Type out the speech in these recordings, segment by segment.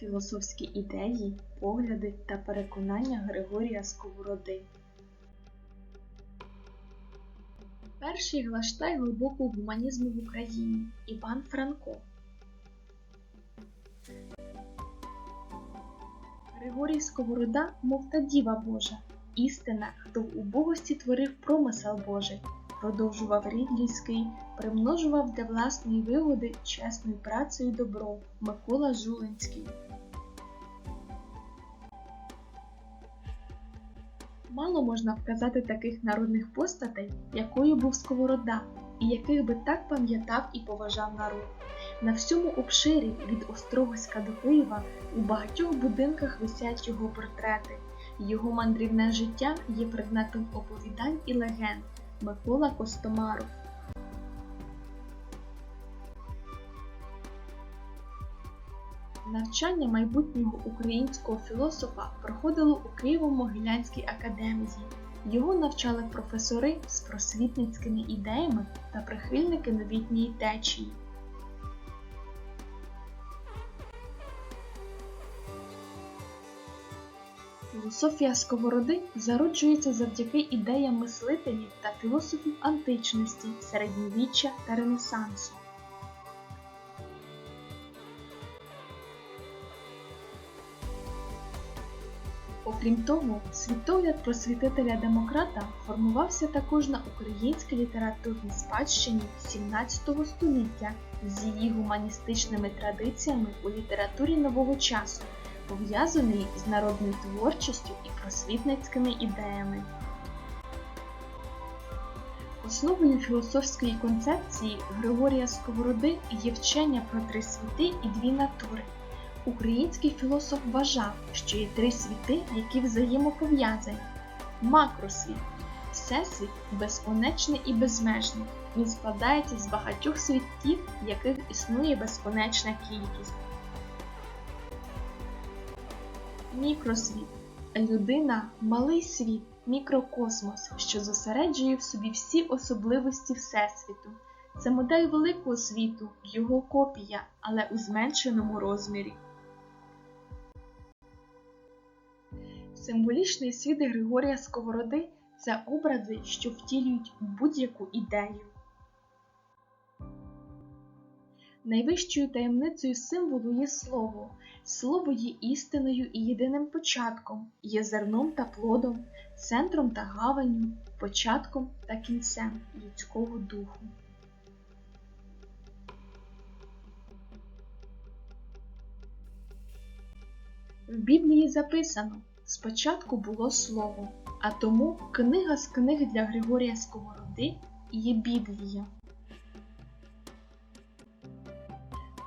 філософські ідеї, погляди та переконання Григорія Сковороди. Перший глаштай глибокого гуманізму в Україні Іван Франко. Григорій Сковорода, мов та діва Божа, істина, хто в убогості творив промисел Божий, продовжував рід людський, примножував для власної вигоди чесною працею добро Микола Жулинський. Мало можна вказати таких народних постатей, якою був Сковорода, і яких би так пам'ятав і поважав народ. На всьому обширі від Острогоська до Києва у багатьох будинках висять його портрети. Його мандрівне життя є предметом оповідань і легенд Микола Костомаров. Навчання майбутнього українського філософа проходило у Києво-Могилянській академії. Його навчали професори з просвітницькими ідеями та прихильники новітньої течії. Філософія Сковороди зароджується завдяки ідеям мислителів та філософів античності, середньовіччя та Ренесансу. Окрім того, світогляд просвітителя-демократа формувався також на українській літературній спадщині XVII століття з її гуманістичними традиціями у літературі нового часу, пов'язаний з народною творчістю і просвітницькими ідеями. Основою філософської концепції Григорія Сковороди є вчення про три світи і дві натури. Український філософ вважав, що є три світи, які взаємопов'язані. Макросвіт всесвіт безконечний і безмежний. Він складається з багатьох світів, яких існує безконечна кількість. Мікросвіт людина малий світ, мікрокосмос, що зосереджує в собі всі особливості Всесвіту. Це модель великого світу, його копія, але у зменшеному розмірі. Символічний світ Григорія Сковороди це образи, що втілюють будь-яку ідею. Найвищою таємницею символу є слово. Слово є істиною і єдиним початком, є зерном та плодом, центром та гаванню, початком та кінцем людського духу. В Біблії записано спочатку було слово, а тому книга з книг для Григорія Сковороди є Біблія.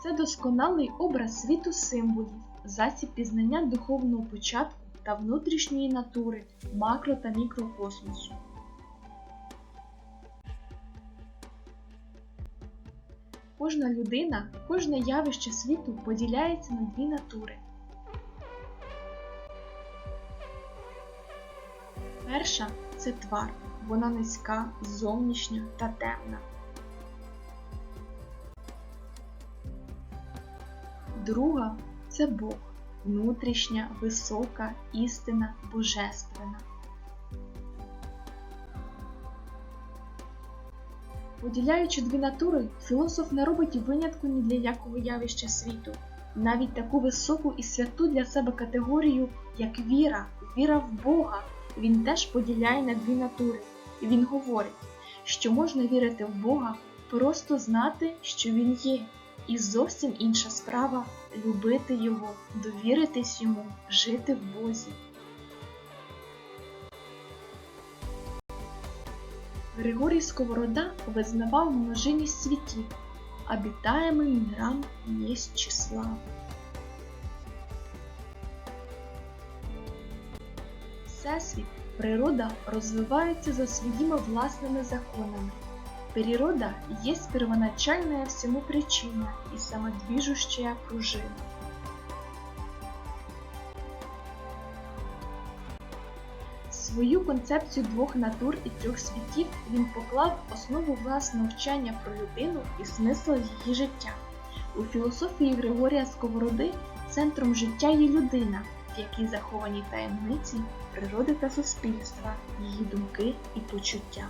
Це досконалий образ світу символів, засіб пізнання духовного початку та внутрішньої натури, макро та мікрокосмосу. Кожна людина, кожне явище світу поділяється на дві натури. Перша це твар, вона низька, зовнішня та темна. Друга це Бог, внутрішня, висока, істина, божественна. Поділяючи дві натури, філософ не робить винятку ні для якого явища світу, навіть таку високу і святу для себе категорію, як віра, віра в Бога, він теж поділяє на дві натури. Він говорить, що можна вірити в Бога, просто знати, що Він є, і зовсім інша справа любити Його, довіритись йому, жити в Бозі. Григорій Сковорода визнавав множинність світів, обітаємим мирам єсть числа. Всесвіт, природа розвивается за своими властными законами. Природа есть первоначальная всему причина и самодвижущая пружина. Свою концепцію двох натур і трьох світів він поклав основу власного вчення про людину і смисл її життя. У філософії Григорія Сковороди центром життя є людина, в якій заховані таємниці природи та суспільства, її думки і почуття.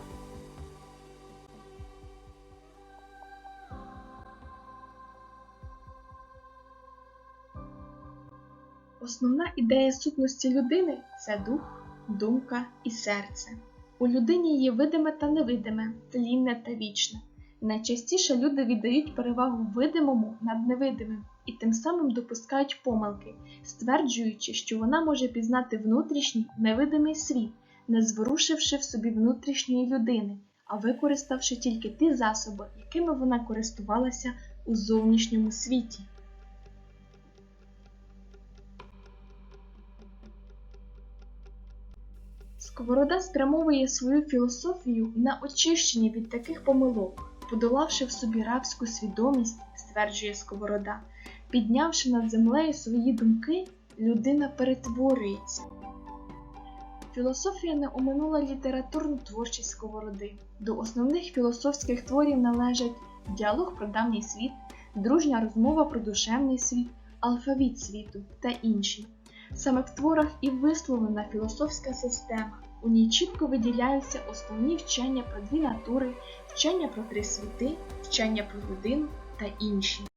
Основна ідея сутності людини це дух, думка і серце. У людині є видиме та невидиме, тлінне та вічне. Найчастіше люди віддають перевагу видимому над невидимим і тим самим допускають помилки, стверджуючи, що вона може пізнати внутрішній невидимий світ, не зворушивши в собі внутрішньої людини, а використавши тільки ті засоби, якими вона користувалася у зовнішньому світі. Сковорода спрямовує свою філософію на очищення від таких помилок, подолавши в собі рабську свідомість, стверджує Сковорода, піднявши над землею свої думки, людина перетворюється. Філософія не оминула літературну творчість Сковороди. До основних філософських творів належать діалог про давній світ, дружня розмова про душевний світ, алфавіт світу та інші. Саме в творах і висловлена філософська система. У ній чітко виділяються основні вчення про дві натури, вчення про три світи, вчення про людину та інші.